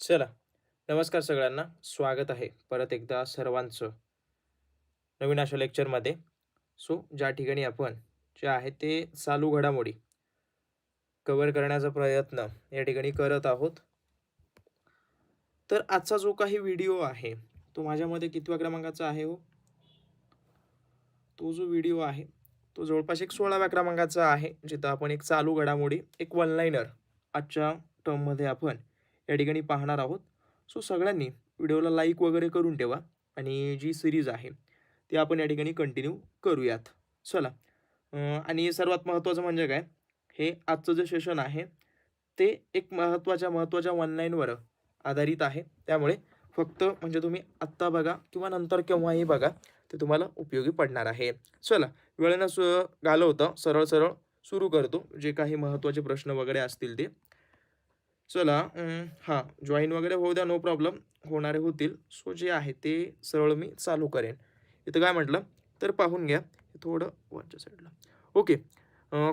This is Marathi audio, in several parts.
चला नमस्कार सगळ्यांना. स्वागत आहे परत एकदा सर्वांचं नवीन अशा लेक्चरमध्ये सो ज्या ठिकाणी आपण जे आहे ते चालू घडामोडी कव्हर करण्याचा प्रयत्न या ठिकाणी करत आहोत. तर आजचा जो काही व्हिडिओ आहे तो माझ्यामध्ये कितव्या क्रमांकाचा आहे हो? तो जो व्हिडिओ आहे तो जवळपास एक सोळाव्या क्रमांकाचा आहे जिथं आपण एक चालू घडामोडी एक वन लाईनर आजच्या टर्ममध्ये आपण या ठिकाणी पाहणार आहोत. सो सगळ्यांनी व्हिडिओला लाईक वगैरे करून ठेवा आणि जी सिरीज आहे ती आपण या ठिकाणी कंटिन्यू करूयात. चला. आणि सर्वात महत्त्वाचं म्हणजे काय? हे आजचं जे सेशन आहे ते एक महत्त्वाच्या महत्त्वाच्या ऑनलाईनवर आधारित आहे. त्यामुळे फक्त म्हणजे तुम्ही आत्ता बघा किंवा नंतर केव्हाही बघा ते तुम्हाला उपयोगी पडणार आहे. चला. वेळेनं सु घालवतं सरळ सरळ सुरू करतो. जे काही महत्त्वाचे प्रश्न वगैरे असतील ते. चला हां जॉईन वगैरे होऊ द्या नो प्रॉब्लेम होणारे होतील. सो जे आहे ते सरळ मी चालू करेन. इथं काय म्हटलं? तर पाहून घ्या. थोडं वरच्या साईडला ओके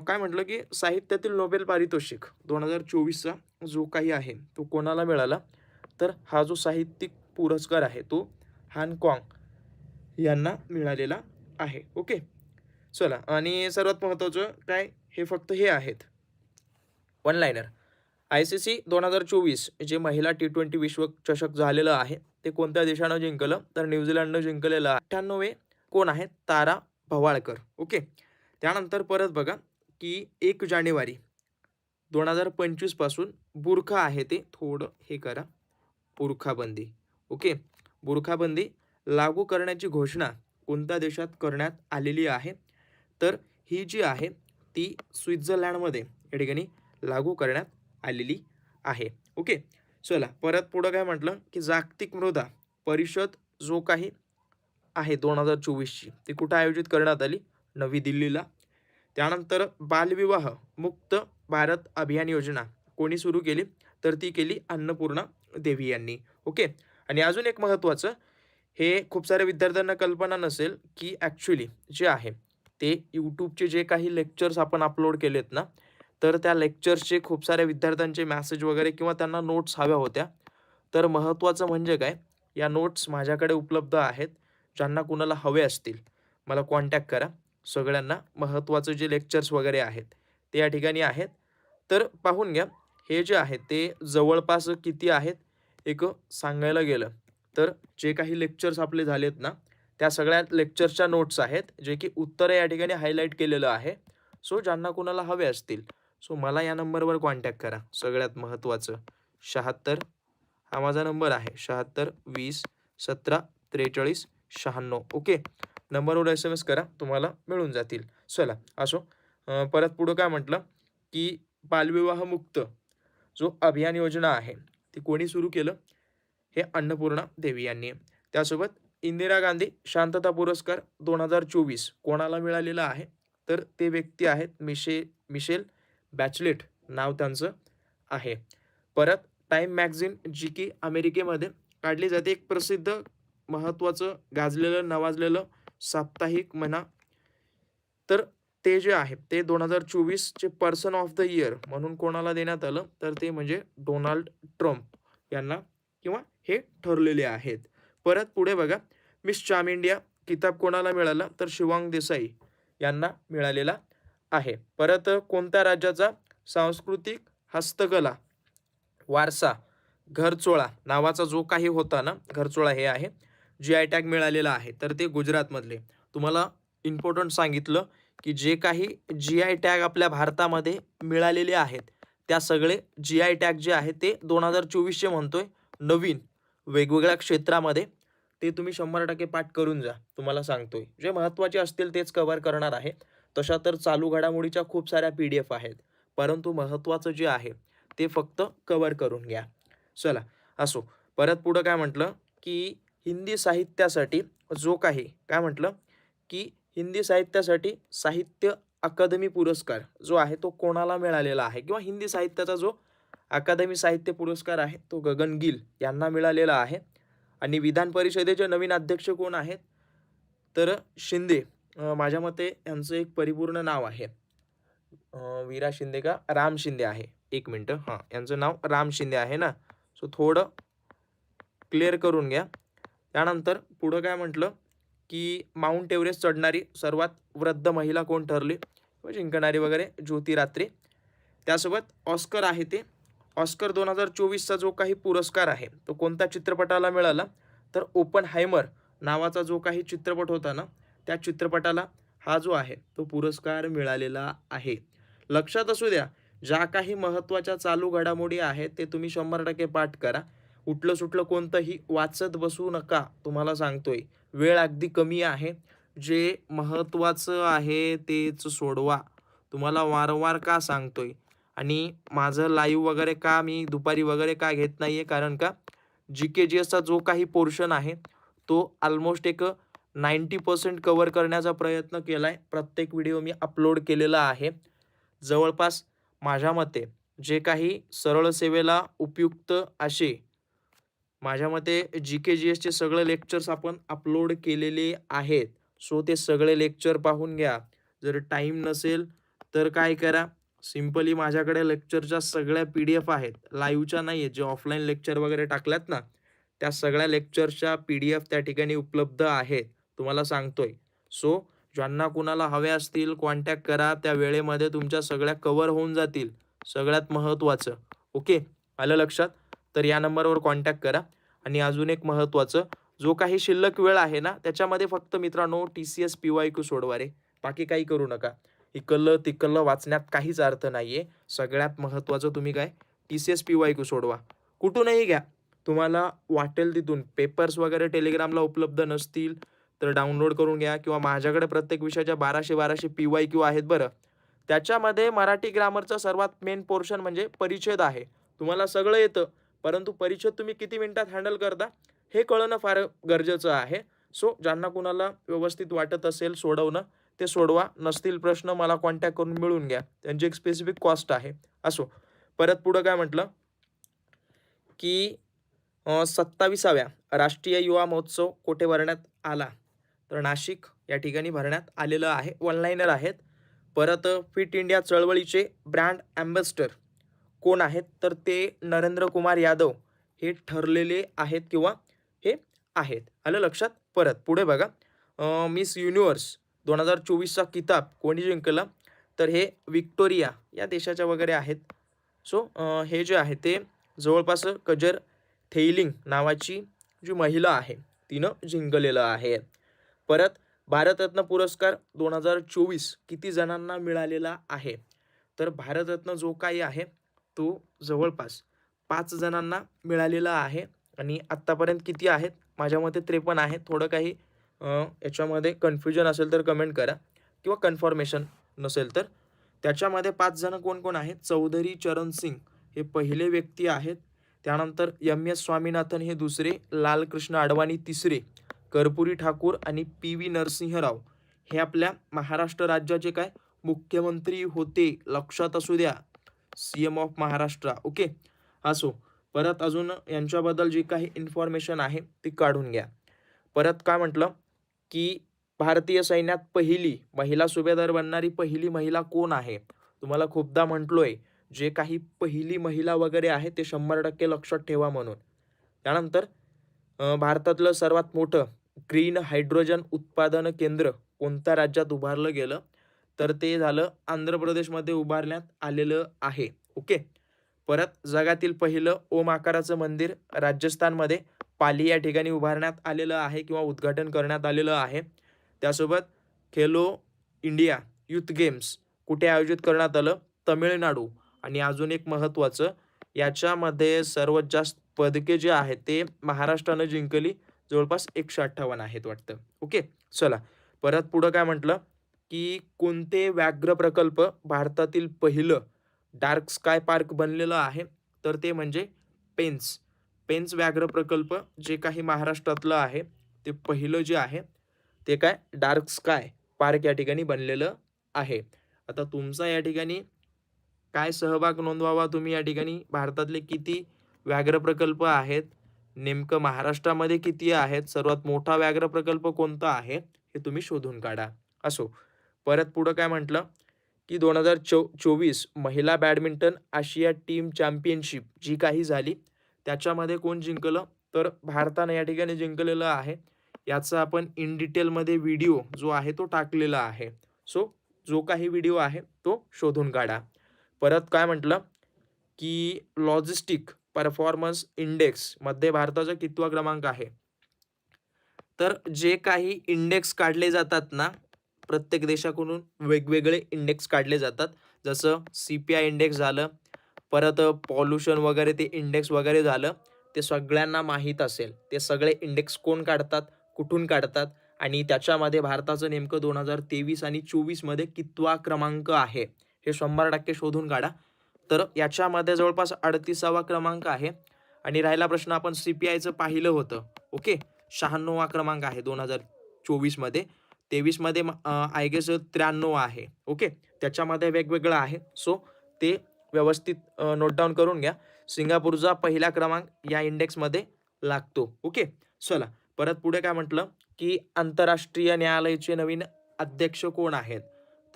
काय म्हटलं की साहित्यातील नोबेल पारितोषिक दोन हजार चोवीसचा जो काही आहे तो कोणाला मिळाला? तर हा जो साहित्यिक पुरस्कार आहे तो हानकॉंग यांना मिळालेला आहे. ओके चला आणि सर्वात महत्त्वाचं काय? हे फक्त हे आहेत. One liner I C C दोन हजार चोवीस जे महिला टी ट्वेंटी विश्वचषक झालेलं आहे ते कोणत्या देशानं जिंकलं? तर न्यूझीलंडनं जिंकलेलं अठ्ठ्याण्णवे कोण आहेत तारा भवाळकर. ओके. त्यानंतर परत बघा की एक जानेवारी दोन हजार पंचवीसपासून बुरखा आहे ते. थोडं हे करा. बुरखाबंदी. ओके. बुरखाबंदी लागू करण्याची घोषणा कोणत्या देशात करण्यात आलेली आहे? तर ही जी आहे ती स्वित्झर्लँडमध्ये या ठिकाणी लागू करण्यात आलेली आहे. ओके? चला परत पुढं काय म्हटलं? की जागतिक मृदा परिषद जो काही आहे दोन हजार चोवीसची ती कुठं आयोजित करण्यात आली? नवी दिल्लीला. त्यानंतर बालविवाह मुक्त भारत अभियान योजना कोणी सुरू केली? तर ती केली अन्नपूर्णा देवी यांनी. ओके? आणि अजून एक महत्त्वाचं हे खूप साऱ्या विद्यार्थ्यांना कल्पना नसेल की ॲक्च्युली जे आहे ते यूट्यूबचे जे काही लेक्चर्स आपण अपलोड केलेत ना तर त्या लेक्चर्सचे खूप साऱ्या विद्यार्थ्यांचे मॅसेज वगैरे किंवा त्यांना नोट्स हव्या होत्या. तर महत्त्वाचं म्हणजे काय? या नोट्स माझ्याकडे उपलब्ध आहेत. ज्यांना कुणाला हवे असतील मला कॉन्टॅक्ट करा. सगळ्यांना महत्त्वाचं जे लेक्चर्स वगैरे आहेत ते या ठिकाणी आहेत. तर पाहून घ्या हे जे आहेत ते जवळपास किती आहेत? एक सांगायला गेलं तर जे काही लेक्चर्स आपले झालेत ना त्या सगळ्या लेक्चर्सच्या नोट्स आहेत जे की उत्तरं या ठिकाणी हायलाईट केलेलं आहे. सो ज्यांना कुणाला हवे असतील सो मला या नंबरवर कॉन्टॅक्ट करा सगळ्यात महत्त्वाचं. शहात्तर हा माझा नंबर आहे. शहात्तर वीस सतरा त्रेचाळीस शहाण्णव. ओके? नंबरवर एस एम एस करा तुम्हाला मिळून जातील. चला असो. परत पुढं काय म्हटलं? की बालविवाह मुक्त जो अभियान योजना आहे ती कोणी सुरू केलं? हे अन्नपूर्णा देवी यांनी. त्यासोबत इंदिरा गांधी शांतता पुरस्कार दोन हजार चोवीस कोणाला मिळालेला आहे? तर ते व्यक्ती आहेत मिशे मिशेल बॅचलेट नाव त्यांचं आहे. परत टाईम मॅगझिन जी की अमेरिकेमध्ये काढली जाते. एक प्रसिद्ध महत्त्वाचं गाजलेलं नवाजलेलं साप्ताहिक म्हणा. तर ते जे आहे ते दोन हजार चोवीसचे पर्सन ऑफ द इयर म्हणून कोणाला देण्यात आलं? तर ते म्हणजे डोनाल्ड ट्रम्प यांना किंवा हे ठरलेले आहेत. परत पुढे बघा मिस चाम इंडिया किताब कोणाला मिळाला? तर शिवांग देसाई यांना मिळालेला आहे. परत कोणत्या राज्याचा? सांस्कृतिक हस्तकला. वारसा. घरचोळा. नावाचा जो काही होता ना घरचोळा हे आहे जी आय टॅग मिळालेला आहे. तर ते गुजरातमधले. तुम्हाला इम्पॉर्टंट सांगितलं की जे काही जी आय टॅग आपल्या भारतामध्ये मिळालेले आहेत त्या सगळे जी आय टॅग जे आहे ते दोन हजार चोवीसचे म्हणतोय नवीन वेगवेगळ्या क्षेत्रामध्ये. ते तुम्ही शंभर टक्के पाठ करून जा. तुम्हाला सांगतोय. जे महत्त्वाचे असतील तेच कव्हर करणार आहे. तशा तर चालू घडामोडीच्या खूप साऱ्या पी डी एफ आहेत. परंतु महत्त्वाचं जे आहे ते फक्त कव्हर करून घ्या. चला असो. परत पुढं काय म्हटलं की हिंदी साहित्यासाठी जो काही काय म्हटलं की हिंदी साहित्यासाठी साहित्य अकादमी पुरस्कार जो आहे तो कोणाला मिळालेला आहे? किंवा हिंदी साहित्याचा जो अकादमी साहित्य पुरस्कार आहे तो गगन गिल यांना मिळालेला आहे. आणि विधान परिषदेचे नवीन अध्यक्ष कोण आहेत? तर शिंदे. माझ्या मते यांचं एक परिपूर्ण नाव आहे. विरा वीरा शिंदे का राम शिंदे आहे. एक मिनटं. हां यांचं नाव राम शिंदे आहे ना? सो थोडं क्लिअर करून घ्या. त्यानंतर पुढं काय म्हटलं की माउंट एव्हरेस्ट चढणारी सर्वात वृद्ध महिला कोण ठरली? जिंकणारी वगैरे? ज्योतिरात्री. त्यासोबत ऑस्कर आहे ते. ऑस्कर दोन हजार चोवीसचा जो काही पुरस्कार आहे तो कोणत्या चित्रपटाला मिळाला? तर ओपन हायमर नावाचा जो काही चित्रपट होता ना त्या चित्रपटाला हा जो आहे तो पुरस्कार मिळालेला आहे. लक्षात असू द्या ज्या काही महत्त्वाच्या चालू घडामोडी आहेत ते तुम्ही शंभर टक्के पाठ करा. उठलं सुटलं कोणतंही वाचत बसू नका तुम्हाला सांगतोय. वेळ अगदी कमी आहे. जे महत्त्वाचं आहे तेच सोडवा. तुम्हाला वारंवार का सांगतोय? आणि माझं लाईव्ह वगैरे का मी दुपारी वगैरे का घेत नाही आहे कारण का जी के जी एसचा जो काही पोर्शन आहे तो ऑलमोस्ट एक नाईंटी पर्सेंट कवर करण्याचा प्रयत्न केला आहे प्रत्येक व्हिडिओ मी अपलोड केलेला आहे. जवळपास माझ्या मते जे काही सरळ सेवेला उपयुक्त असे माझ्या मते जी के जी एसचे सगळे लेक्चर्स आपण अपलोड केलेले आहेत. सो ते सगळे लेक्चर पाहून घ्या. जर टाईम नसेल तर काय करा? सिम्पली माझ्याकडे लेक्चरच्या सगळ्या पी डी एफ आहेत. लाईव्हच्या नाही आहेत जे ऑफलाईन लेक्चर वगैरे टाकल्यात ना त्या सगळ्या लेक्चरच्या पी डी एफ त्या ठिकाणी उपलब्ध आहेत. तुम्हाला सांगतोय. सो ज्यांना कुणाला हवे असतील कॉन्टॅक्ट करा. त्या वेळेमध्ये तुमच्या सगळ्या कवर होऊन जातील. सगळ्यात महत्त्वाचं ओके आलं लक्षात? तर या नंबरवर कॉन्टॅक्ट करा. आणि अजून एक महत्त्वाचं जो काही शिल्लक वेळ आहे ना त्याच्यामध्ये फक्त मित्रांनो T C S P Y Q सोडवा रे. बाकी काही करू नका. इकल्लं तिकल्लं वाचण्यात काहीच अर्थ नाही आहे सगळ्यात महत्त्वाचं तुम्ही काय? T C S P Y Q सोडवा. कुठूनही घ्या. तुम्हाला वाटेल तिथून. पेपर्स वगैरे टेलिग्रामला उपलब्ध नसतील. तर डाउनलोड करून घ्या किंवा माझ्याकडे प्रत्येक विषयाच्या बाराशे बाराशे पी वाय क्यू आहेत बरं. त्याच्यामध्ये मराठी ग्रामरचा सर्वात मेन पोर्शन म्हणजे परिच्छेद आहे. तुम्हाला सगळं येतं परंतु परिच्छेद तुम्ही किती मिनिटात हँडल करता हे कळणं फार गरजेचं आहे. सो ज्यांना कुणाला व्यवस्थित वाटत असेल सोडवणं ते सोडवा. नसतील प्रश्न मला कॉन्टॅक्ट करून मिळून घ्या. त्यांची एक स्पेसिफिक कॉस्ट आहे. असो. परत पुढं काय म्हटलं? की सत्ताविसाव्या राष्ट्रीय युवा महोत्सव कोठे भरण्यात आला? तर नाशिक या ठिकाणी भरण्यात आलेलं आहे. वनलाईनर आहेत. परत फिट इंडिया चळवळीचे ब्रँड ॲम्बॅस्टर कोण आहेत? तर ते नरेंद्र कुमार यादव हे ठरलेले आहेत किंवा हे आहेत. आलं लक्षात? परत पुढे बघा. मिस युनिवर्स दोन हजार चोवीसचा किताब कोणी जिंकला? तर हे विक्टोरिया या देशाच्या वगैरे आहेत. सो हे जे आहे ते जवळपास कजर थेलिंग नावाची जी महिला आहे तिनं जिंकलेलं आहे. परत भारतरत्न पुरस्कार दोन हजार चोवीस किती जणांना मिळालेला आहे? तर भारतरत्न जो काही आहे तो जवळपास पाच जणांना मिळालेला आहे आणि आत्तापर्यंत किती आहेत? माझ्या मते त्रेपन्न आहे थोडं काही याच्यामध्ये कन्फ्युजन असेल तर कमेंट करा किंवा कन्फर्मेशन नसेल तर. त्याच्यामध्ये पाच जण कोण कोण आहेत? चौधरी चरण सिंग हे पहिले व्यक्ती आहेत. त्यानंतर एम एस स्वामीनाथन हे दुसरे लालकृष्ण अडवाणी तिसरे. कर्पुरी ठाकूर आणि पी व्ही नरसिंहराव हे आपल्या महाराष्ट्र राज्याचे काय? मुख्यमंत्री होते लक्षात असू द्या. C M of Maharashtra okay असो. परत अजून यांच्याबद्दल जी काही इन्फॉर्मेशन आहे ती काढून घ्या. परत काय म्हटलं? की भारतीय सैन्यात पहिली महिला सुभेदार बनणारी पहिली महिला कोण आहे? तुम्हाला खूपदा म्हटलोय जे काही पहिली महिला वगैरे आहे ते शंभर टक्के लक्षात ठेवा म्हणून. त्यानंतर भारतातलं सर्वात मोठं ग्रीन हायड्रोजन उत्पादन केंद्र कोणत्या राज्यात उभारलं गेलं? तर ते झालं आंध्र प्रदेशमध्ये उभारण्यात आलेलं आहे. ओके? परत जगातील पहिलं ओम आकाराचं मंदिर राजस्थानमध्ये पाली या ठिकाणी उभारण्यात आलेलं आहे किंवा उद्घाटन करण्यात आलेलं आहे. त्यासोबत खेलो इंडिया युथ गेम्स कुठे आयोजित करण्यात आलं? तमिळनाडू. आणि अजून एक महत्त्वाचं याच्यामध्ये सर्वात जास्त पदके जे आहेत ते महाराष्ट्रानं जिंकली. जवळपास एकशे अठ्ठावन्न आहेत वाटतं. ओके? चला. परत पुढं काय म्हटलं? की कोणते व्याघ्र प्रकल्प भारतातील पहिलं डार्क स्काय पार्क बनलेलं आहे? तर ते म्हणजे पेन्स. पेन्स व्याघ्र प्रकल्प जे काही महाराष्ट्रातलं आहे ते पहिलं जे आहे ते काय? डार्क स्काय पार्क या ठिकाणी बनलेलं आहे. आता तुमचा या ठिकाणी काय सहभाग नोंदवावा तुम्ही या ठिकाणी? भारतातले किती व्याघ्र प्रकल्प आहेत? नेमकं महाराष्ट्रामध्ये किती आहेत? सर्वात मोठा व्याघ्र प्रकल्प कोणता आहे? हे तुम्ही शोधून काढा. असो. परत पुढं काय म्हटलं? की दोन हजार चो चोवीस महिला बॅडमिंटन आशिया टीम चॅम्पियनशिप जी काही झाली त्याच्यामध्ये कोण जिंकलं? तर भारतानं या ठिकाणी जिंकलेलं आहे. याचा आपण इन डिटेलमध्ये व्हिडिओ जो आहे तो टाकलेला आहे. सो जो काही व्हिडिओ आहे तो शोधून काढा. परत काय म्हटलं? की लॉजिस्टिक परफॉर्मन्स इंडेक्समध्ये भारताचा कितवा क्रमांक आहे? तर जे काही इंडेक्स काढले जातात ना प्रत्येक देशाकडून वेगवेगळे इंडेक्स काढले जातात. जसं सी पी आय इंडेक्स झालं परत पॉल्युशन वगैरे ते इंडेक्स वगैरे झालं ते सगळ्यांना माहीत असेल. ते सगळे इंडेक्स कोण काढतात? कुठून काढतात? आणि त्याच्यामध्ये भारताचं नेमकं दोन हजार तेवीस आणि चोवीसमध्ये कितवा क्रमांक आहे? हे शंभर टक्के शोधून काढा. तर याच्यामध्ये जवळपास अडतीसावा क्रमांक आहे. आणि राहिला प्रश्न आपण सी पी आयचं पाहिलं होतं. ओके? शहाण्णववा क्रमांक आहे दोन हजार चोवीसमध्ये. तेवीसमध्ये आय गेस त्र्याण्णव आहे. ओके? त्याच्यामध्ये वेगवेगळं आहे. सो ते व्यवस्थित नोट डाऊन करून घ्या. सिंगापूरचा पहिला क्रमांक या इंडेक्समध्ये लागतो. ओके? चला परत पुढे काय म्हटलं? की आंतरराष्ट्रीय न्यायालयाचे नवीन अध्यक्ष कोण आहेत?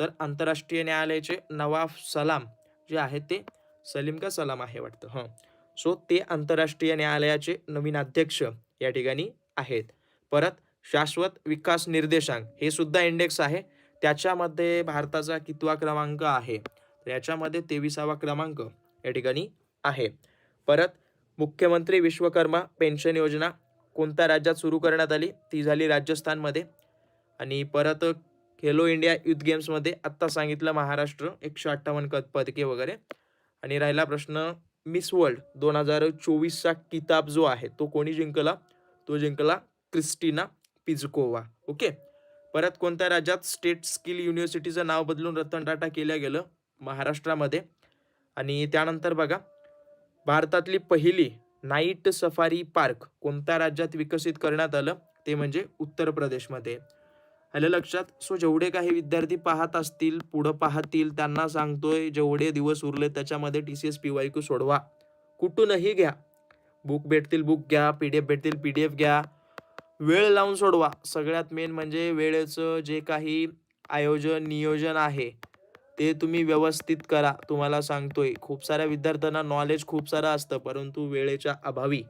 तर आंतरराष्ट्रीय न्यायालयाचे नवाब सलाम जे आहे ते सलीम का सलाम आहे वाटतं हां. सो ते आंतरराष्ट्रीय न्यायालयाचे नवीन अध्यक्ष या ठिकाणी आहेत. परत शाश्वत विकास निर्देशांक हे सुद्धा इंडेक्स आहे. त्याच्यामध्ये भारताचा कितवा क्रमांक आहे? याच्यामध्ये तेविसावा क्रमांक या ठिकाणी आहे. परत मुख्यमंत्री विश्वकर्मा पेन्शन योजना कोणत्या राज्यात सुरू करण्यात आली? ती झाली राजस्थानमध्ये. आणि परत खेलो इंडिया युथ गेम्समध्ये आत्ता सांगितलं महाराष्ट्र एकशे अठ्ठावन्न कद पदके वगैरे. आणि राहिला प्रश्न मिस वर्ल्ड दोन हजार चोवीसचा किताब जो आहे तो कोणी जिंकला? तो जिंकला क्रिस्टिना पिझकोवा ओके? परत कोणत्या राज्यात स्टेट स्किल युनिव्हर्सिटीचं नाव बदलून रतन टाटा केलं गेलं? महाराष्ट्रामध्ये. आणि त्यानंतर बघा भारतातली पहिली नाईट सफारी पार्क कोणत्या राज्यात विकसित करण्यात आलं? ते म्हणजे उत्तर प्रदेशमध्ये. आलं लक्षात. सो जेवढे काही विद्यार्थी पाहत असतील पुढं पाहतील त्यांना सांगतोय जेवढे दिवस उरले त्याच्यामध्ये T C S P Y Q सोडवा. कुठूनही घ्या. बुक भेटतील बुक घ्या. पी डी एफ भेटतील पी डी एफ घ्या. वेळ लावून सोडवा. सगळ्यात मेन म्हणजे वेळेचं जे काही आयोजन नियोजन आहे ते तुम्ही व्यवस्थित करा. तुम्हाला सांगतोय. खूप साऱ्या विद्यार्थ्यांना नॉलेज खूप सारं असतं परंतु वेळेच्या अभावी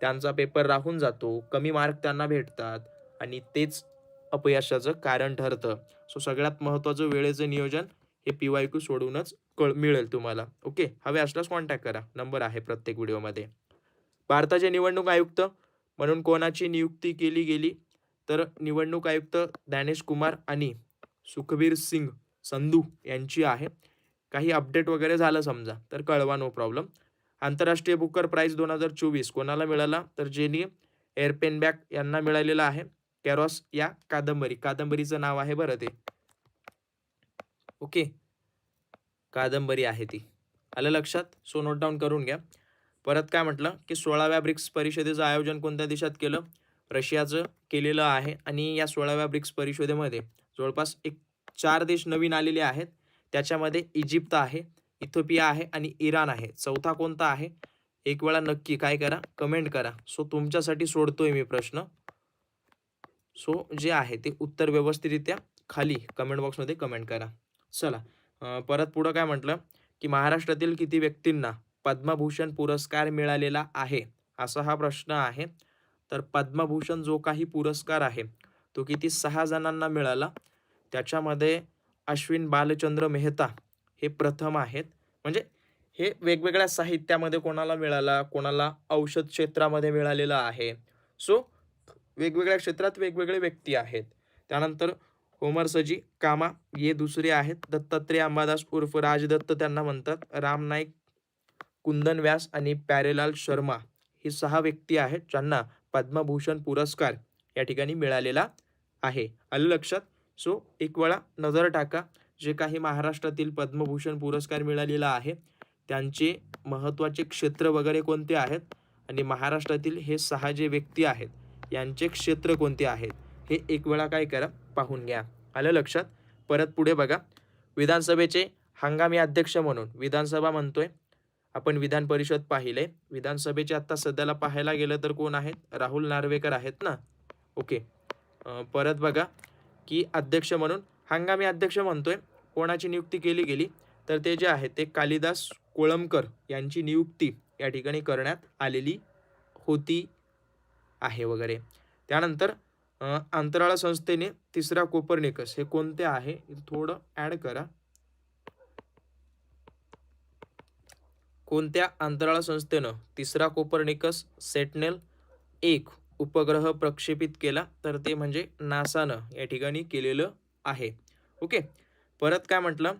त्यांचा पेपर राहून जातो. कमी मार्क त्यांना भेटतात. आणि तेच अपयशाचं कारण ठरतं. सो सगळ्यात महत्त्वाचं वेळेचं नियोजन हे पी वाय क्यू सोडूनच कळ मिळेल तुम्हाला. ओके हवे असल्यास कॉन्टॅक्ट करा. नंबर आहे प्रत्येक व्हिडिओमध्ये. भारताचे निवडणूक आयुक्त म्हणून कोणाची नियुक्ती केली गेली? तर निवडणूक आयुक्त ज्ञानेश कुमार आणि सुखबीर सिंग संधू यांची आहे. काही अपडेट वगैरे झालं समजा तर कळवा नो प्रॉब्लेम आंतरराष्ट्रीय बुकर प्राईज दोन हजार चोवीस कोणाला मिळाला? तर जेनी एअरपेन बॅक यांना मिळालेला आहे. कॅरॉस या कादंबरी. कादंबरीचं नाव आहे बरं ते. ओके. कादंबरी आहे ती. आलं लक्षात? सो नोट डाऊन करून घ्या. परत काय म्हटलं? की सोळाव्या ब्रिक्स परिषदेचं आयोजन कोणत्या देशात केलं? रशियाचं केलेलं आहे आणि या सोळाव्या ब्रिक्स परिषदेमध्ये जवळपास एक चार देश नवीन आलेले आहेत. त्याच्यामध्ये इजिप्त आहे इथोपिया आहे आणि इराण आहे. चौथा कोणता आहे? एक वेळा नक्की काय करा? कमेंट करा. सो तुमच्यासाठी सोडतोय मी प्रश्न. सो जे आहे ते उत्तर व्यवस्थितरित्या खाली कमेंट बॉक्समध्ये कमेंट करा. चला परत पुढं काय म्हटलं? की महाराष्ट्रातील किती व्यक्तींना पद्मभूषण पुरस्कार मिळालेला आहे? असा हा प्रश्न आहे. तर पद्मभूषण जो काही पुरस्कार आहे तो किती सहा जणांना मिळाला? त्याच्यामध्ये अश्विन बालचंद्र मेहता हे प्रथम आहेत. म्हणजे हे वेगवेगळ्या साहित्यामध्ये कोणाला मिळाला? कोणाला औषध क्षेत्रामध्ये मिळालेला आहे? सो वेगवेगळ्या क्षेत्रात वेगवेगळे व्यक्ती आहेत. त्यानंतर होमरसजी कामा हे दुसरे आहेत. दत्तात्रय अंबादास उर्फ राजदत्त त्यांना म्हणतात. राम नाईक कुंदन व्यास आणि प्यारेलाल शर्मा हे सहा व्यक्ती आहेत ज्यांना पद्मभूषण पुरस्कार या ठिकाणी मिळालेला आहे. आलं लक्षात? सो एक वेळा नजर टाका. जे काही महाराष्ट्रातील पद्मभूषण पुरस्कार मिळालेला आहे त्यांचे महत्त्वाचे क्षेत्र वगैरे कोणते आहेत? आणि महाराष्ट्रातील हे सहा जे व्यक्ती आहेत यांचे क्षेत्र कोणते आहेत? हे एक वेळा काय करा पाहून घ्या. आलं लक्षात? परत पुढे बघा. विधानसभेचे हंगामी अध्यक्ष म्हणून विधानसभा म्हणतोय. आपण विधान परिषद पाहिले. विधानसभेचे आत्ता सध्याला पाहायला गेलं तर कोण आहेत? राहुल नार्वेकर आहेत ना? ओके. परत बघा. की अध्यक्ष म्हणून हंगामी अध्यक्ष म्हणतोय. कोणाची नियुक्ती केली गेली? तर ते जे आहे ते कालिदास कोळंबकर यांची नियुक्ती या ठिकाणी करण्यात आलेली होती. आहे वगैरे. त्यानंतर अंतराळ संस्थेने तिसरा कोपर्निकस हे कोणते आहे? थोडं ॲड करा. कोणत्या अंतराळ संस्थेनं तिसरा कोपर्निकस सेटनेल एक उपग्रह प्रक्षेपित केला? तर ते म्हणजे नासानं या ठिकाणी केलेलं आहे. ओके. परत काय म्हटलं?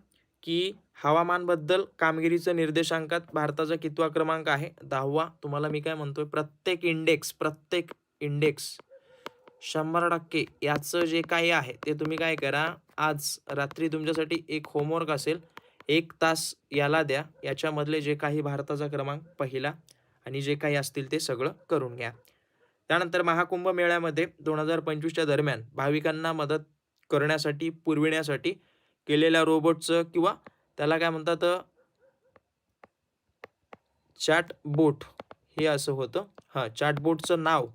की हवामानबद्दल कामगिरीचं निर्देशांकात भारताचा कितवा क्रमांक आहे? दहावा. तुम्हाला मी काय म्हणतोय? प्रत्येक इंडेक्स प्रत्येक इंडेक्स शंभर टक्के याचं जे काही आहे ते तुम्ही काय करा. आज रात्री तुमच्यासाठी एक होमवर्क असेल. एक तास याला द्या. याच्यामधले जे काही भारताचा क्रमांक पहिला आणि जे काही असतील ते सगळं करून घ्या. त्यानंतर महाकुंभ मेळ्यामध्ये दोन हजार पंचवीसच्या दरम्यान भाविकांना मदत करण्यासाठी पुरविण्यासाठी केलेल्या रोबोटचं किंवा त्याला काय म्हणतात चॅट बोट हे असं होतं. हां चॅटबोटचं नाव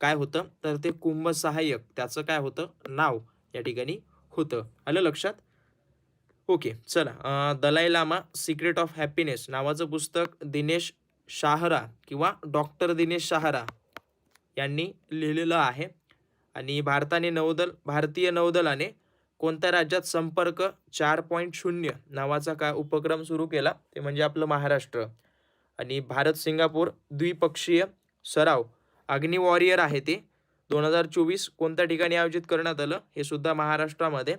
काय होतं? तर ते कुंभ सहाय्यक त्याचं काय होतं? नाव या ठिकाणी होतं. आलं लक्षात? ओके चला. Dalai Lama secret of happiness नावाचं पुस्तक दिनेश शाहरा किंवा डॉक्टर दिनेश शाहरा यांनी लिहिलेलं आहे. आणि भारताने नौदल भारतीय नौदलाने कोणत्या राज्यात संपर्क चार पॉईंट शून्य नावाचा काय उपक्रम सुरू केला? ते म्हणजे आपलं महाराष्ट्र. आणि भारत सिंगापूर द्विपक्षीय सराव अग्नि वॉरियर आहे ते. दोन हजार चोवीस कोणत्या ठिकाणी आयोजित करण्यात आलं? हे सुद्धा महाराष्ट्रामध्ये.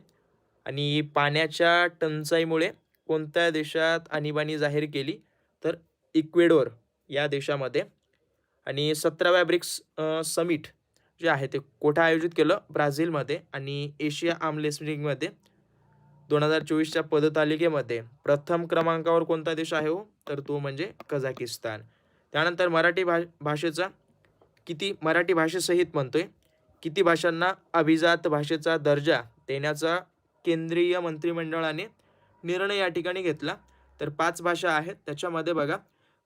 आणि पाण्याच्या टंचाईमुळे कोणत्या देशात आणीबाणी जाहीर केली? तर इक्वेडोर या देशामध्ये. आणि सतराव्या ब्रिक्स समिट जे आहे ते कोठं आयोजित केलं? ब्राझीलमध्ये आणि एशिया आमलेस्लिंगमध्ये दोन हजार चोवीसच्या पदतालिकेमध्ये. प्रथम क्रमांकावर कोणता देश आहे हो? तर तो म्हणजे कझाकिस्तान. त्यानंतर मराठी भा भाषेचा किती मराठी भाषेसहित म्हणतोय? किती भाषांना अभिजात भाषेचा दर्जा देण्याचा केंद्रीय मंत्रिमंडळाने निर्णय या ठिकाणी घेतला? तर पाच भाषा आहेत. त्याच्यामध्ये बघा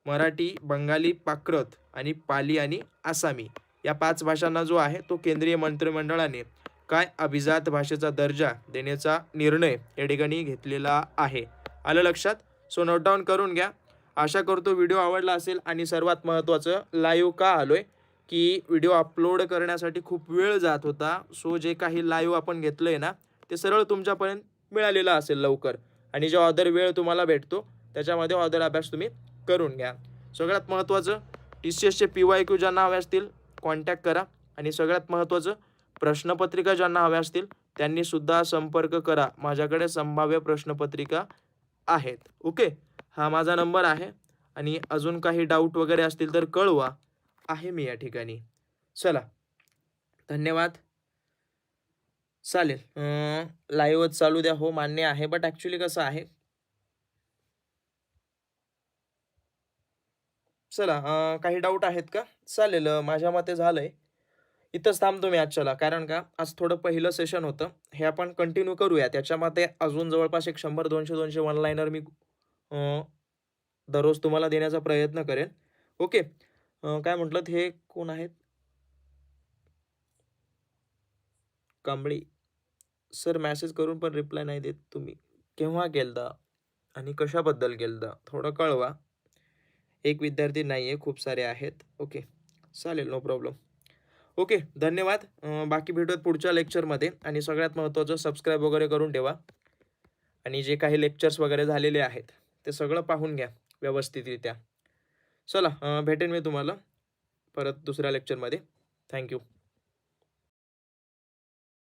मराठी बंगाली पाकृत आणि पाली आणि आसामी. या पाच भाषांना जो आहे तो केंद्रीय मंत्रिमंडळाने काय अभिजात भाषेचा दर्जा देण्याचा निर्णय या ठिकाणी घेतलेला आहे. आलं लक्षात? सो नोट डाऊन करून घ्या. आशा करतो व्हिडिओ आवडला असेल आणि सर्वात महत्त्वाचं लाईव्ह का आलोय? की व्हिडिओ अपलोड करण्यासाठी खूप वेळ जात होता. सो जे काही लाईव्ह आपण घेतलं आहे ना ते सरळ तुमच्यापर्यंत मिळालेलं असेल लवकर. आणि जो ऑदर वेळ तुम्हाला भेटतो त्याच्यामध्ये ऑदर अभ्यास तुम्ही करून घ्या. सगळ्यात महत्त्वाचं टी सी एसचे पी वाय क्यू ज्यांना हवे असतील कॉन्टॅक्ट करा. आणि सगळ्यात महत्त्वाचं प्रश्नपत्रिका ज्यांना हव्या असतील त्यांनी सुद्धा संपर्क करा. माझ्याकडे संभाव्य प्रश्नपत्रिका आहेत. ओके? हा माझा नंबर आहे. आणि अजून काही डाऊट वगैरे असतील तर कळवा. आहे मी या ठिकाणी. चला. धन्यवाद. चालेल. लाईव्हच चालू द्या. हो मान्य आहे बट ॲक्च्युली कसं आहे चला काही डाऊट आहेत का? चालेल माझ्या मते झालंय. इथंच थांबतो मी आजच्याला कारण का आज थोडं पहिलं सेशन होतं. हे आपण कंटिन्यू करूया. त्याच्यामध्ये अजून जवळपास एक शंभर दोनशे दोनशे वन लाईनर मी दररोज तुम्हाला देण्याचा प्रयत्न करेन. ओके काय म्हटलं? हे कोण आहेत? कांबळी. सर मॅसेज करून पण रिप्लाय नाही देत तुम्ही. केव्हा केलता आणि कशाबद्दल केलता थोडं कळवा. एक विद्यार्थी नाही आहे खूप सारे आहेत. ओके चालेल नो प्रॉब्लेम ओके धन्यवाद. बाकी भेटूयात पुढच्या लेक्चरमध्ये आणि सगळ्यात महत्त्वाचं सबस्क्राईब वगैरे करून ठेवा. आणि जे काही लेक्चर्स वगैरे झालेले आहेत ते सगळं पाहून घ्या व्यवस्थितरित्या. चला भेटेन मी तुम्हाला परत दुसऱ्या लेक्चरमध्ये थँक्यू